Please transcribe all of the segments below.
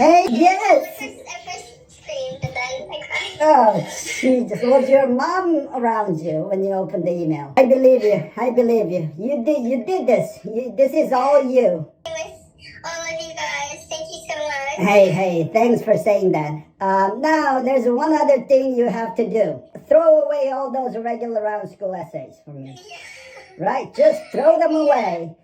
Hey, yes. I first, I first screamed and then I cried. Oh, Jesus. Was your mom around you when you opened the email? I believe you. I believe you. You did. You did this. You, this is all you. All of you guys, thank you so much. Hey, hey. Thanks for saying that. Um, now there's one other thing you have to do. Throw away all those regular round school essays for me. Right? Just throw them away.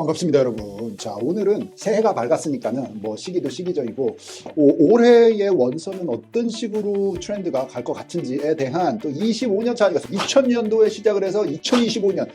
반갑습니다, 여러분. 자, 오늘은 새해가 밝았으니까는 뭐 시기도 시기적이고 오, 올해의 원서는 어떤 식으로 트렌드가 갈 것 같은지에 대한 또 25년 차이가 2000년도에 시작을 해서 2025년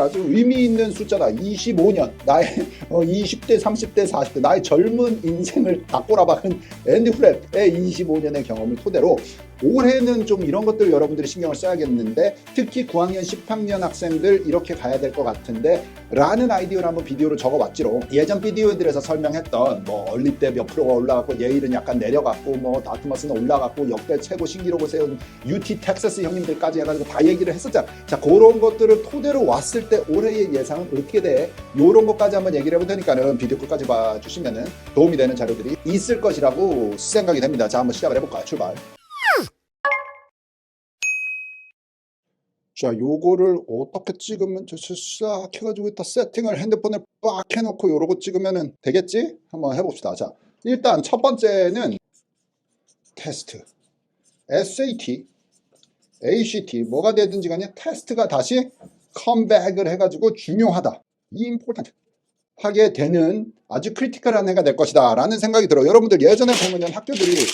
아주 의미 있는 숫자다. 25년. 나의 어, 20대, 30대, 40대 나의 젊은 인생을 다 꼬라박은 앤디 프랩의 25년의 경험을 토대로 올해는 좀 이런 것들 여러분들이 신경을 써야겠는데 특히 9학년, 10학년 학생들 이렇게 가야 될 것 같은데 라는 아이디어를 한번 비디오로 적어봤지로 예전 비디오들에서 설명했던 뭐 얼리 때몇 프로가 올라갔고 예일은 약간 내려갔고 뭐 다트머스는 올라갔고 역대 최고 신기록을 세운 UT 텍사스 형님들까지 해가지고 다 얘기를 했었잖아 자 그런 것들을 토대로 왔을 때 올해의 예상은 어떻게 돼 요런 것까지 한번 얘기를 해볼 테니까는 비디오 끝까지 봐주시면은 도움이 되는 자료들이 있을 것이라고 생각이 됩니다 자 한번 시작을 해볼까요 출발 자, 요거를 어떻게 찍으면 저싹 해가지고 일단 세팅을 핸드폰에 빡 해놓고 요러고 찍으면 되겠지? 한번 해봅시다. 자, 일단 첫 번째는 테스트. SAT, ACT, 뭐가 되든지 간에 테스트가 다시 컴백을 해가지고 중요하다. 이 임포턴트. 하게 되는 아주 크리티컬한 해가 될 것이다. 라는 생각이 들어요. 여러분들 예전에 보면 학교들이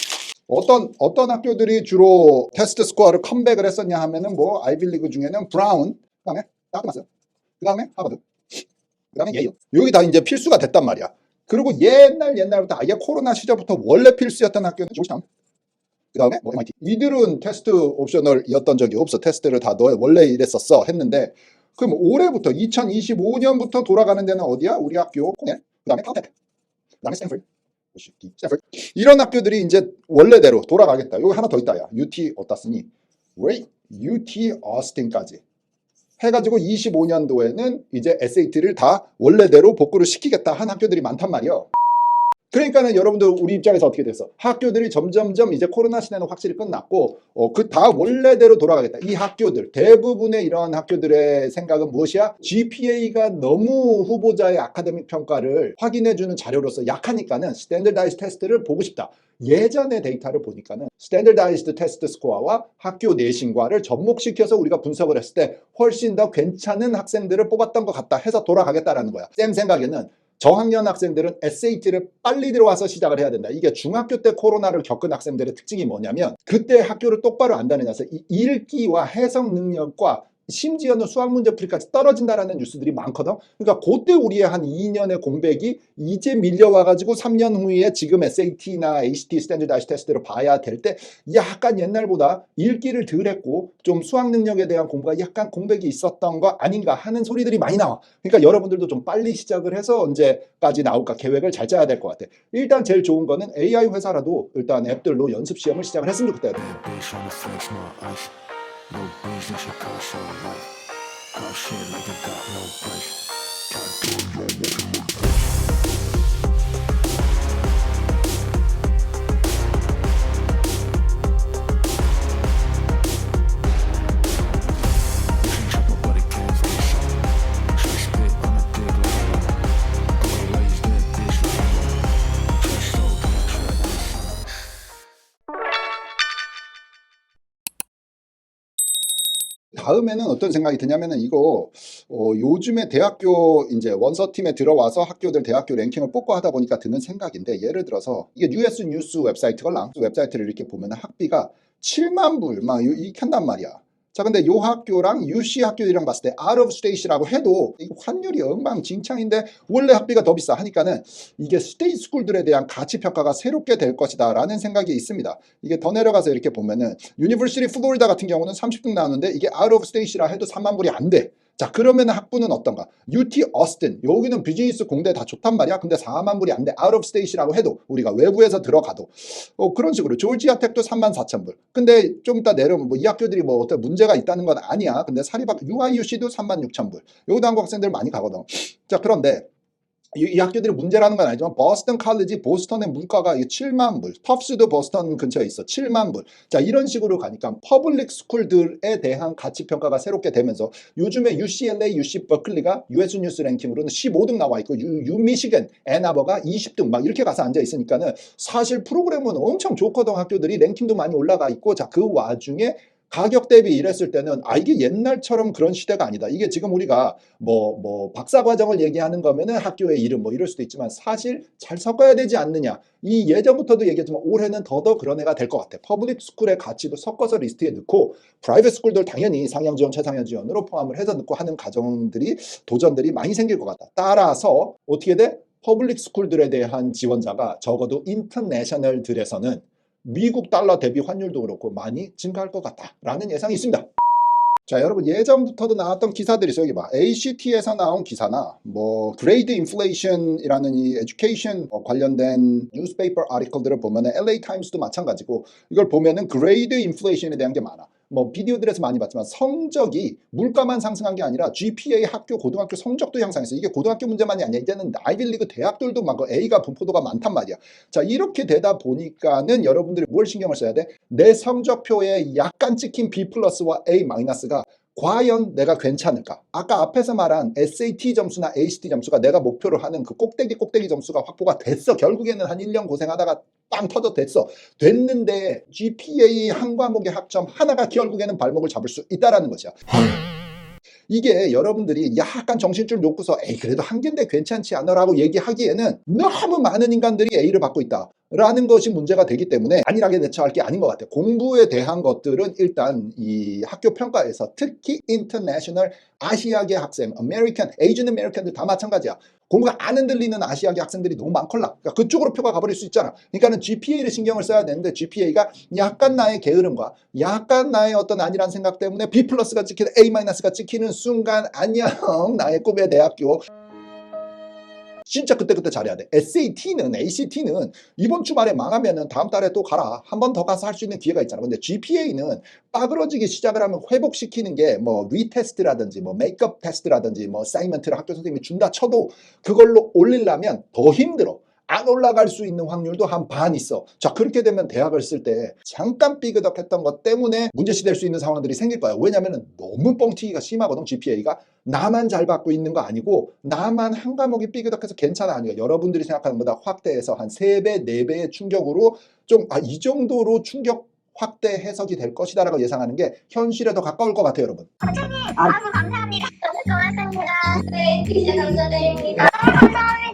어떤 어떤 학교들이 주로 테스트 스코어를 컴백을 했었냐 하면은 뭐 아이빌리그 중에는 브라운 그다음에 다크마스 그다음에 하버드 그다음에 예일 여기 다 이제 필수가 됐단 말이야. 그리고 옛날 옛날부터 아예 코로나 시절부터 원래 필수였던 학교는 조지타운 그 다음에 뭐 MIT 이들은 테스트 옵셔널이었던 적이 없어 테스트를 다너 원래 이랬었어 했는데 그럼 올해부터 2025년부터 돌아가는 데는 어디야? 우리 학교 코넬 그 다음에 칼텍 그다음에 스탠퍼드 스탠퍼드 이런 학교들이 이제 원래대로 돌아가겠다. 여기 하나 더 있다. 야. UT? 왜 UT 어스틴까지 해가지고 25년도에는 이제 SAT를 다 원래대로 복구를 시키겠다 한 학교들이 많단 말이에요. 그러니까는 여러분들 우리 입장에서 어떻게 됐어? 학교들이 점점점 이제 코로나 시대는 확실히 끝났고 어, 그 다 원래대로 돌아가겠다. 이 학교들 대부분의 이러한 학교들의 생각은 무엇이야? GPA가 너무 후보자의 아카데믹 평가를 확인해주는 자료로서 약하니까는 스탠더다이즈 테스트를 보고 싶다. 예전의 데이터를 보니까는 스탠더다이즈드 테스트 스코어와 학교 내신과를 접목시켜서 우리가 분석을 했을 때 훨씬 더 괜찮은 학생들을 뽑았던 것 같다 해서 돌아가겠다라는 거야. 쌤 생각에는 저학년 학생들은 SAT를 빨리 들어와서 시작을 해야 된다. 이게 중학교 때 코로나를 겪은 학생들의 특징이 뭐냐면 그때 학교를 똑바로 안 다니면서 이 읽기와 해석 능력과 심지어는 수학 문제 풀이까지 떨어진다라는 뉴스들이 많거든. 그러니까 그때 우리의 한 2년의 공백이 이제 밀려와가지고 3년 후에 지금 SAT나 ACT 스탠드다이즈 테스트를 봐야 될 때 약간 옛날보다 읽기를 덜 했고 좀 수학 능력에 대한 공부가 약간 공백이 있었던 거 아닌가 하는 소리들이 많이 나와. 그러니까 여러분들도 좀 빨리 시작을 해서 언제까지 나올까 계획을 잘 짜야 될 것 같아. 일단 제일 좋은 거는 AI 회사라도 일단 앱들로 연습 시험을 시작을 했으면 좋겠다. No business should call so life. Call shit like it got no price. Tattoo your walking with 다음에는 어떤 생각이 드냐면은 이거 어, 요즘에 대학교 이제 원서팀에 들어와서 학교들 대학교 랭킹을 뽑고 하다 보니까 드는 생각인데 예를 들어서 이게 US 뉴스 웹사이트걸랑 웹사이트를 이렇게 보면 학비가 7만 불 막 이렇게 한단 말이야. 자 근데 요 학교랑 UC 학교들이랑 봤을 때 out of state라고 해도 환율이 엉망진창인데 원래 학비가 더 비싸 하니까는 이게 스테이트 스쿨들에 대한 가치 평가가 새롭게 될 것이다 라는 생각이 있습니다. 이게 더 내려가서 이렇게 보면은 유니버시티 플로리다 같은 경우는 30등 나오는데 이게 out of state라 해도 3만 불이 안 돼. 자 그러면 학부는 어떤가? UT 어스틴 여기는 비즈니스 공대 다 좋단 말이야. 근데 4만 불이 안 돼. 아웃 오브 스테이시라고 해도 우리가 외부에서 들어가도 어, 그런 식으로 조지아 텍도 3만 4천 불. 근데 좀 이따 내려오면 뭐 이 학교들이 뭐 어떤 문제가 있다는 건 아니야. 근데 사립학 UIUC도 3만 6천 불. 여기도 한국 학생들 많이 가거든. 자 그런데 이, 이 학교들이 문제라는 건 아니지만 버스턴 칼리지 보스턴의 물가가 이게 7만 불, 퍼프스도 버스턴 근처에 있어 7만 불. 자 이런 식으로 가니까 퍼블릭 스쿨들에 대한 가치 평가가 새롭게 되면서 요즘에 UCLA, UC 버클리가 US 뉴스 랭킹으로는 15등 나와 있고 유, 유 미시간, 애나버가 20등 막 이렇게 가서 앉아 있으니까 는 사실 프로그램은 엄청 좋거든 학교들이 랭킹도 많이 올라가 있고 자 그 와중에 가격 대비 이랬을 때는 아 이게 옛날처럼 그런 시대가 아니다. 이게 지금 우리가 뭐뭐 박사 과정을 얘기하는 거면은 학교의 이름 뭐 이럴 수도 있지만 사실 잘 섞어야 되지 않느냐. 이 예전부터도 얘기했지만 올해는 더더 그런 애가 될 것 같아. 퍼블릭 스쿨의 가치도 섞어서 리스트에 넣고 프라이빗 스쿨들 당연히 상향 지원, 최상향 지원으로 포함을 해서 넣고 하는 가정들이 도전들이 많이 생길 것 같다. 따라서 어떻게 돼? 퍼블릭 스쿨들에 대한 지원자가 적어도 인터내셔널들에서는 미국 달러 대비 환율도 그렇고 많이 증가할 것 같다라는 예상이 있습니다. 자 여러분 예전부터도 나왔던 기사들이 있어요. 여기 봐. ACT에서 나온 기사나 뭐 그레이드 인플레이션이라는 이 에듀케이션 어, 관련된 뉴스페이퍼 아티클들을 보면은 LA 타임스도 마찬가지고 이걸 보면은 그레이드 인플레이션에 대한 게 많아. 뭐 비디오들에서 많이 봤지만 성적이 물가만 상승한 게 아니라 GPA 학교 고등학교 성적도 향상했어. 이게 고등학교 문제만이 아니야. 이제는 아이빌리그 대학들도 막 A가 분포도가 많단 말이야. 자 이렇게 되다 보니까는 여러분들이 뭘 신경을 써야 돼? 내 성적표에 약간 찍힌 B 플러스와 A 마이너스가 과연 내가 괜찮을까? 아까 앞에서 말한 SAT 점수나 ACT 점수가 내가 목표로 하는 그 꼭대기 꼭대기 점수가 확보가 됐어. 결국에는 한 1년 고생하다가 빵 터져 됐어. 됐는데 GPA 한 과목의 학점 하나가 결국에는 발목을 잡을 수 있다라는 것이야. 이게 여러분들이 약간 정신줄 놓고서 에이 그래도 한 개인데 괜찮지 않아라고 얘기하기에는 너무 많은 인간들이 A를 받고 있다. 라는 것이 문제가 되기 때문에 안일하게 대처할 게 아닌 것 같아요. 공부에 대한 것들은 일단 이 학교 평가에서 특히 인터내셔널 아시아계 학생, 아메리칸, 에이전 아메리칸들 다 마찬가지야. 공부가 안 흔들리는 아시아계 학생들이 너무 많걸라. 그러니까 그쪽으로 표가 가버릴 수 있잖아. 그러니까는 GPA를 신경을 써야 되는데 GPA가 약간 나의 게으름과 약간 나의 어떤 안일한 생각 때문에 B 플러스가 찍히는 A 마이너스가 찍히는 순간 안녕 나의 꿈의 대학교. 진짜 그때그때 잘해야 돼. SAT는, ACT는 이번 주말에 망하면은 다음 달에 또 가라. 한 번 더 가서 할 수 있는 기회가 있잖아. 근데 GPA는 빠그러지기 시작을 하면 회복시키는 게 뭐 리테스트라든지 뭐 메이크업 테스트라든지 뭐 사이먼트를 학교 선생님이 준다 쳐도 그걸로 올리려면 더 힘들어. 안 올라갈 수 있는 확률도 한 반 있어. 자, 그렇게 되면 대학을 쓸 때 잠깐 삐그덕했던 것 때문에 문제시 될 수 있는 상황들이 생길 거야. 왜냐면은 너무 뻥튀기가 심하거든, GPA가. 나만 잘 받고 있는 거 아니고, 나만 한 과목이 삐그덕해서 괜찮아. 아니야. 여러분들이 생각하는 것보다 확대해서 한 3배, 4배의 충격으로 좀, 아, 이 정도로 충격 확대 해석이 될 것이다라고 예상하는 게 현실에 더 가까울 것 같아요, 여러분. 너무 감사합니다. 너무 좋았습니다. 네, 진짜 감사드립니다. 감사합니다.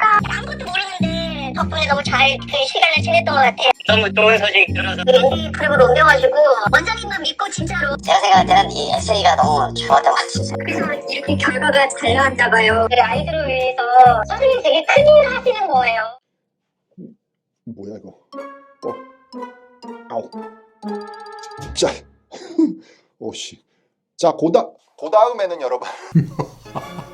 덕분에 너무 잘 그 시간을 지냈던 것 같아요. 너무 좋은 소식 들어서 그리고 그룹으로 옮겨가지고 원장님만 믿고 진짜로 제가 생각할 때는 이 에세이가 너무 좋았던 것 같아요. 그래서 이렇게 결과가 잘 나왔나 봐요. 그 아이들을 위해서 선생님 되게 큰 일 하시는 거예요. 뭐야, 이거. 어. 아우. 자. 오씨. 자, 고다, 그 다음에는 여러분.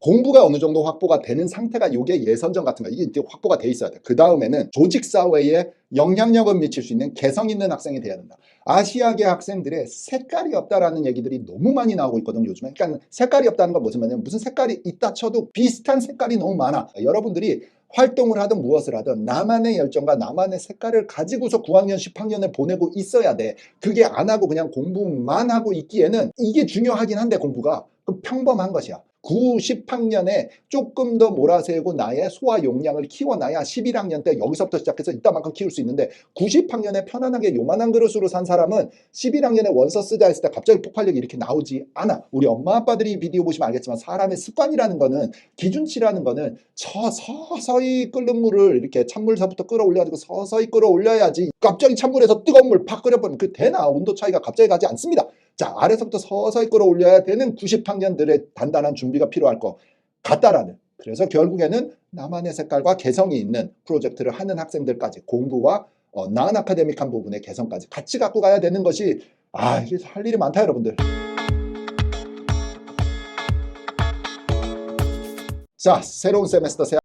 공부가 어느 정도 확보가 되는 상태가 이게 예선전 같은 거 이게 이제 확보가 돼 있어야 돼. 그 다음에는 조직 사회에 영향력을 미칠 수 있는 개성 있는 학생이 돼야 된다. 아시아계 학생들의 색깔이 없다라는 얘기들이 너무 많이 나오고 있거든요, 요즘에. 그러니까 색깔이 없다는 건 무슨 말이냐면 무슨 색깔이 있다 쳐도 비슷한 색깔이 너무 많아. 여러분들이 활동을 하든 무엇을 하든 나만의 열정과 나만의 색깔을 가지고서 9학년, 10학년을 보내고 있어야 돼. 그게 안 하고 그냥 공부만 하고 있기에는 이게 중요하긴 한데 공부가 그 평범한 것이야. 9, 10학년에 조금 더 몰아세우고 나의 소화 용량을 키워놔야 11학년 때 여기서부터 시작해서 이따만큼 키울 수 있는데 90학년에 편안하게 요만한 그릇으로 산 사람은 11학년에 원서 쓰자 했을 때 갑자기 폭발력이 이렇게 나오지 않아. 우리 엄마 아빠들이 이 비디오 보시면 알겠지만 사람의 습관이라는 거는 기준치라는 거는 저 서서히 끓는 물을 이렇게 찬물서부터 끌어올려가지고 서서히 끌어올려야지 갑자기 찬물에서 뜨거운 물 팍 끓여버리면 그 되나 온도 차이가 갑자기 가지 않습니다. 자 아래서부터 서서히 끌어올려야 되는 90학년들의 단단한 준비가 필요할 것 같다라는. 그래서 결국에는 나만의 색깔과 개성이 있는 프로젝트를 하는 학생들까지 공부와 어, 난 아카데믹한 부분의 개성까지 같이 갖고 가야 되는 것이 아 이게 할 일이 많다 여러분들. 자 새로운 세메스터 새